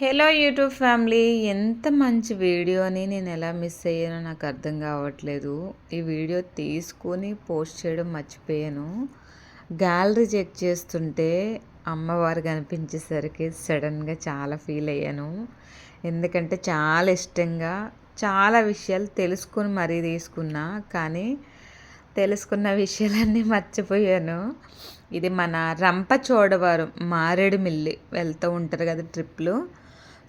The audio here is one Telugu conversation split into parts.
హలో యూట్యూబ్ ఫ్యామిలీ ఎంత మంచి వీడియోని నేను ఎలా మిస్ అయ్యానో నాకు అర్థం కావట్లేదు. ఈ వీడియో తీసుకొని పోస్ట్ చేయడం మర్చిపోయాను. గ్యాలరీ చెక్ చేస్తుంటే అమ్మవారు కనిపించేసరికి సడన్గా చాలా ఫీల్ అయ్యాను. ఎందుకంటే చాలా ఇష్టంగా చాలా విషయాలు తెలుసుకొని మరీ తీసుకున్నా కానీ తెలుసుకున్న విషయాలన్నీ మర్చిపోయాను. ఇది మన రంపచోడవరం మారేడుమిల్లి వెళ్తూ ఉంటారు కదా ట్రిప్లు.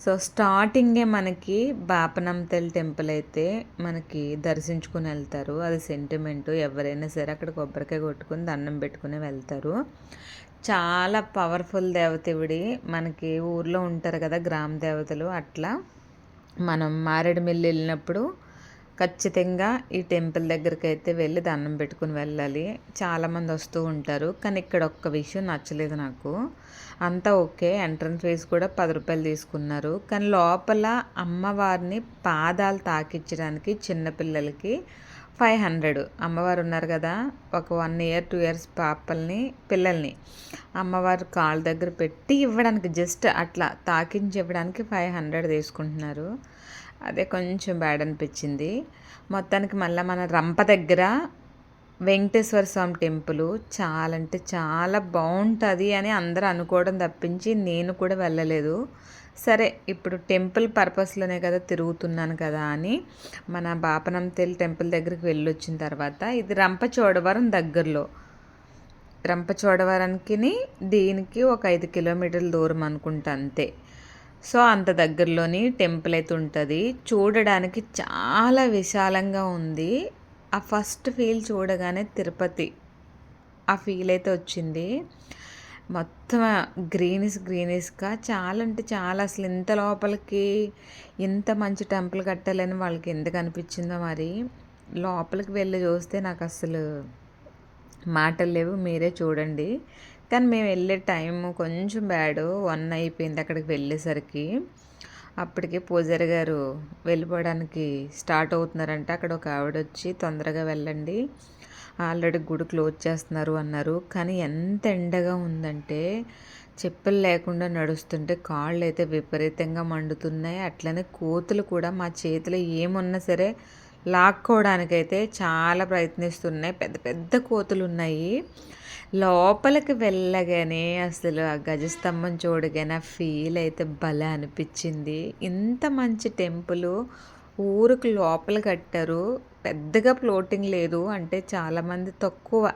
సో స్టార్టింగే మనకి బాపనంతల్ టెంపుల్ అయితే మనకి దర్శించుకుని వెళ్తారు. అది సెంటిమెంటు. ఎవరైనా సరే అక్కడ కొబ్బరికాయ కొట్టుకుని దండం పెట్టుకుని వెళ్తారు. చాలా పవర్ఫుల్ దేవతవిడి. మనకి ఊర్లో ఉంటారు కదా గ్రామ దేవతలు అట్లా. మనం మారేడుమిల్లి వెళ్ళినప్పుడు ఖచ్చితంగా ఈ టెంపుల్ దగ్గరికి అయితే వెళ్ళి దండం పెట్టుకుని వెళ్ళాలి. చాలామంది వస్తూ ఉంటారు. కానీ ఇక్కడ ఒక్క విషయం నచ్చలేదు నాకు. అంతా ఓకే. ఎంట్రన్స్ ఫీజు కూడా పది రూపాయలు తీసుకున్నారు. కానీ లోపల అమ్మవారిని పాదాలు తాకించడానికి చిన్నపిల్లలకి ఫైవ్ హండ్రెడ్. అమ్మవారు ఉన్నారు కదా ఒక వన్ ఇయర్ టూ ఇయర్స్ పాపల్ని పిల్లల్ని అమ్మవారు కాళ్ళ దగ్గర పెట్టి ఇవ్వడానికి జస్ట్ అట్లా తాకించి ఇవ్వడానికి ఫైవ్ హండ్రెడ్ తీసుకుంటున్నారు. అదే కొంచెం బ్యాడ్ అనిపించింది. మొత్తానికి మళ్ళీ మన రంప దగ్గర వెంకటేశ్వర స్వామి టెంపుల్ చాలా అంటే చాలా బాగుంటుంది అని అందరూ అనుకోవడం తప్పించి నేను కూడా వెళ్ళలేదు. సరే ఇప్పుడు టెంపుల్ పర్పస్లోనే కదా తిరుగుతున్నాను కదా అని మన బాపనంతెల్ టెంపుల్ దగ్గరికి వెళ్ళొచ్చిన తర్వాత ఇది రంపచోడవరం దగ్గరలో. రంపచోడవరానికి దీనికి ఒక ఐదు కిలోమీటర్ల దూరం అనుకుంటా అంతే. సో అంత దగ్గరలోని టెంపుల్ అయితే ఉంటుంది. చూడడానికి చాలా విశాలంగా ఉంది. ఆ ఫస్ట్ ఫీల్ చూడగానే తిరుపతి ఆ ఫీల్ అయితే వచ్చింది. మొత్తం గ్రీనిస్ గ్రీనిస్గా చాలా అంటే చాలా అసలు ఇంత లోపలికి ఇంత మంచి టెంపుల్ కట్టాలని వాళ్ళకి ఎందుకు అనిపించిందో మరి. లోపలికి వెళ్ళి చూస్తే నాకు అసలు మాటలు లేవు మీరే చూడండి. కానీ మేము వెళ్ళే టైం కొంచెం బ్యాడ్ వన్ అయిపోయింది అక్కడికి వెళ్ళేసరికి. అప్పటికే పూజారి గారు వెళ్ళిపోవడానికి స్టార్ట్ అవుతున్నారంటే. అక్కడ ఒక ఆవిడ వచ్చి తొందరగా వెళ్ళండి. ఆల్రెడీ గుడి క్లోజ్ చేస్తున్నారు అన్నారు. కానీ ఎంత ఎండగా ఉందంటే చెప్పులు లేకుండా నడుస్తుంటే కాళ్ళు అయితే విపరీతంగా మండుతున్నాయి. అట్లనే కోతులు కూడా మా చేతిలో ఏమున్నా సరే లాక్కోవడానికైతే చాలా ప్రయత్నిస్తున్నాయి. పెద్ద పెద్ద కోతులు ఉన్నాయి లోపలికి వెళ్ళగానే అసలు ఆ గజస్తంభం చూడగానే ఫీల్ అయితే భలే అనిపించింది. ఇంత మంచి టెంపుల్ ఊరికి లోపల కట్టారు. పెద్దగా ఫ్లోటింగ్ లేదు అంటే చాలామంది తక్కువ.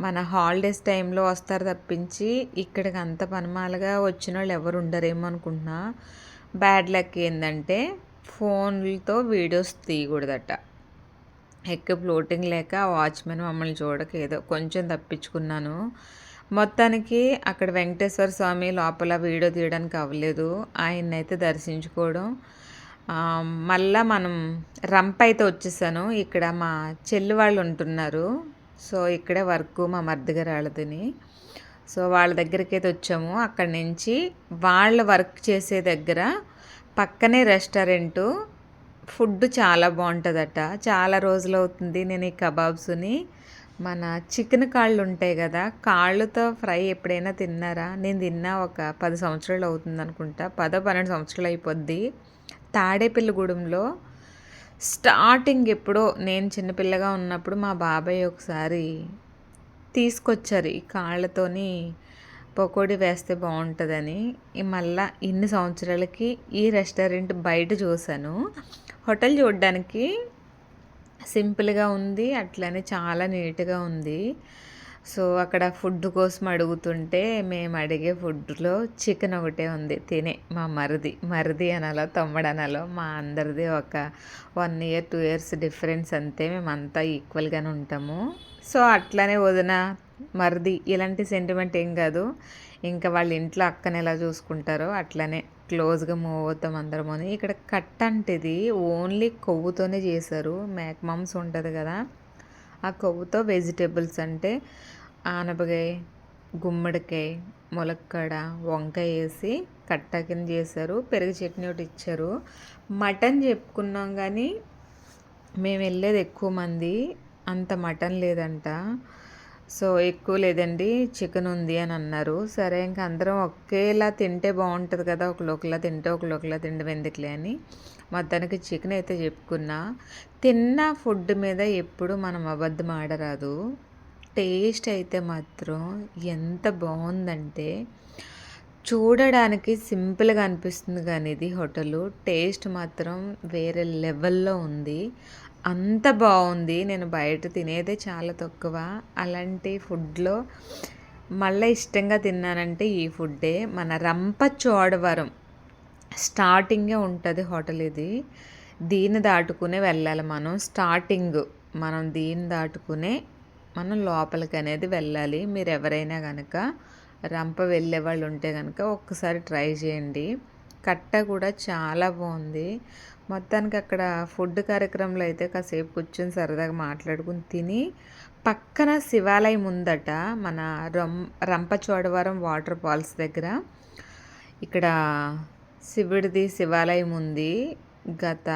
మన హాలిడేస్ టైంలో వస్తారు తప్పించి ఇక్కడికి అంత పనమాలుగా వచ్చిన వాళ్ళు ఎవరు ఉండరేమో అనుకుంటున్నా. బ్యాడ్ లక్ ఏంటంటే ఫోన్లతో వీడియోస్ తీయకూడదట. ఎక్కువ ఫ్లోటింగ్ లేక వాచ్మెన్ మమ్మల్ని చూడక ఏదో కొంచెం తప్పించుకున్నాను. మొత్తానికి అక్కడ వెంకటేశ్వర స్వామి లోపల వీడియో తీయడానికి అవ్వలేదు. ఆయన్నైతే దర్శించుకోవడం. మళ్ళా మనం రంప అయితే వచ్చేసాను. ఇక్కడ మా చెల్లి వాళ్ళు ఉంటున్నారు. సో ఇక్కడే వర్క్ మా మర్దిగారు సో వాళ్ళ దగ్గరికి అయితే వచ్చాము. అక్కడి నుంచి వాళ్ళ వర్క్ చేసే దగ్గర పక్కనే రెస్టారెంటు. ఫుడ్ చాలా బాగుంటుందట. చాలా రోజులు అవుతుంది నేను ఈ కబాబ్స్ని. మన చికెన్ కాళ్ళు ఉంటాయి కదా కాళ్ళతో ఫ్రై ఎప్పుడైనా తిన్నారా? నేను తిన్నా ఒక పది సంవత్సరాలు అవుతుంది అనుకుంటా. పదో పన్నెండు సంవత్సరాలు అయిపోద్ది. తాడేపల్లిగూడెంలో స్టార్టింగ్ ఎప్పుడో నేను చిన్నపిల్లగా ఉన్నప్పుడు మా బాబాయ్ ఒకసారి తీసుకొచ్చారు ఈ కాళ్ళతోని. పకోడీ వేస్తే బాగుంటుందని మళ్ళీ ఇన్ని సంవత్సరాలకి ఈ రెస్టారెంట్ బయట చూశాను. హోటల్ చూడడానికి సింపుల్గా ఉంది అట్లనే చాలా నీట్గా ఉంది. సో అక్కడ ఫుడ్ కోసం అడుగుతుంటే మేము అడిగే ఫుడ్లో చికెన్ ఒకటే ఉంది. తినే మా మరిది మరిది అనాలో తమ్ముడు అనాలో మా అందరిది ఒక one year two years difference అంతే. మేమంతా ఈక్వల్గానే ఉంటాము. సో అట్లనే వదిన మరిది ఇలాంటి సెంటిమెంట్ ఏం కాదు. ఇంకా వాళ్ళ ఇంట్లో అక్కని ఎలా చూసుకుంటారో అట్లనే క్లోజ్గా మూవ్ అవుతాం అందరం అని. ఇక్కడ కట్ అంటేది ఓన్లీ కొవ్వుతోనే చేశారు. మేక ఉంటుంది కదా. ఆ కొవ్వుతో వెజిటేబుల్స్ అంటే ఆనపకాయ గుమ్మడికాయ ములక్కడ వంకాయ వేసి కట్ట కింద చేశారు. పెరుగు చట్నీ ఒకటి ఇచ్చారు. మటన్ చెప్పుకున్నాం కానీ మేము వెళ్ళేది ఎక్కువ మంది అంత మటన్ లేదంట. సో ఎక్కువ లేదండి చికెన్ ఉంది అని అన్నారు. సరే ఇంక అందరం ఒకేలా తింటే బాగుంటుంది కదా ఒకళ్ళు ఒకలా తింటే ఒకళ్ళు ఒకలా తింటే ఎందుకులే అని మొత్తానికి చికెన్ అయితే చెప్పుకున్నా. తిన్న ఫుడ్ మీద ఎప్పుడు మనం అబద్ధం ఆడరాదు. టేస్ట్ అయితే మాత్రం ఎంత బాగుందంటే చూడడానికి సింపుల్గా అనిపిస్తుంది కానీ ఇది హోటలు. టేస్ట్ మాత్రం వేరే లెవెల్లో ఉంది. అంత బాగుంది నేను బయట తినేదే చాలా తక్కువ. అలాంటి ఫుడ్లో మళ్ళీ ఇష్టంగా తిన్నానంటే ఈ ఫుడ్డే. మన రంప చోడవరం స్టార్టింగే ఉంటుంది హోటల్ ఇది. దీన్ని దాటుకునే వెళ్ళాలి మనం. స్టార్టింగ్ మనం దీన్ని దాటుకునే మనం లోపలికి అనేది వెళ్ళాలి. మీరు ఎవరైనా కనుక రంప వెళ్ళే వాళ్ళు ఉంటే కనుక ఒక్కసారి ట్రై చేయండి. కట్ట కూడా చాలా బాగుంది మొత్తానికి అక్కడ ఫుడ్ కార్యక్రమంలో అయితే కాసేపు కూర్చొని సరదాగా మాట్లాడుకుని తిని పక్కన శివాలయం ఉందట మన రం రంపచోడవరం వాటర్ ఫాల్స్ దగ్గర. ఇక్కడ శివుడిది శివాలయం ఉంది. గత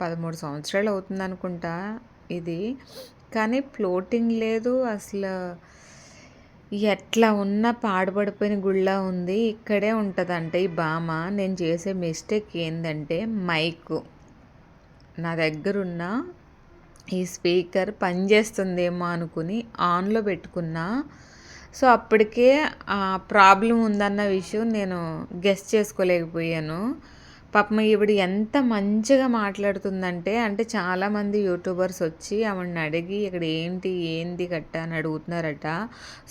పదమూడు సంవత్సరాలు అవుతుంది అనుకుంటా ఇది. కానీ ఫ్లోటింగ్ లేదు అసలు ఎట్లా ఉన్న పాడుపడిపోయిన గుళ్ళ ఉంది ఇక్కడే ఉంటుందంట ఈ బామ. నేను చేసే మిస్టేక్ ఏంటంటే మైకు. నా దగ్గరున్న ఈ స్పీకర్ పనిచేస్తుందేమో అనుకుని ఆన్లో పెట్టుకున్నా. సో అప్పటికే ప్రాబ్లం ఉందన్న విషయం నేను గెస్ట్ చేసుకోలేకపోయాను. పాపం ఈవిడ ఎంత మంచిగా మాట్లాడుతుందంటే అంటే చాలామంది యూట్యూబర్స్ వచ్చి ఆవిడని అడిగి ఇక్కడ ఏంటి ఏంది గట్ట అని అడుగుతున్నారట.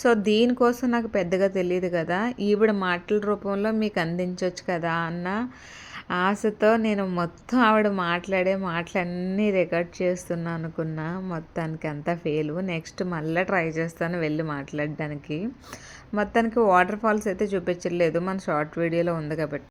సో దీనికోసం నాకు పెద్దగా తెలియదు కదా. ఈవిడ మాటల రూపంలో మీకు అందించవచ్చు కదా అన్న ఆశతో నేను మొత్తం ఆవిడ మాట్లాడే మాటలన్నీ రికార్డ్ చేస్తున్నా అనుకున్నా. మొత్తానికి అంతా ఫెయిల్. నెక్స్ట్ మళ్ళీ ట్రై చేస్తాను వెళ్ళి మాట్లాడడానికి. మొత్తానికి వాటర్ ఫాల్స్ అయితే చూపించలేదు. మన షార్ట్ వీడియోలో ఉంది కాబట్టి.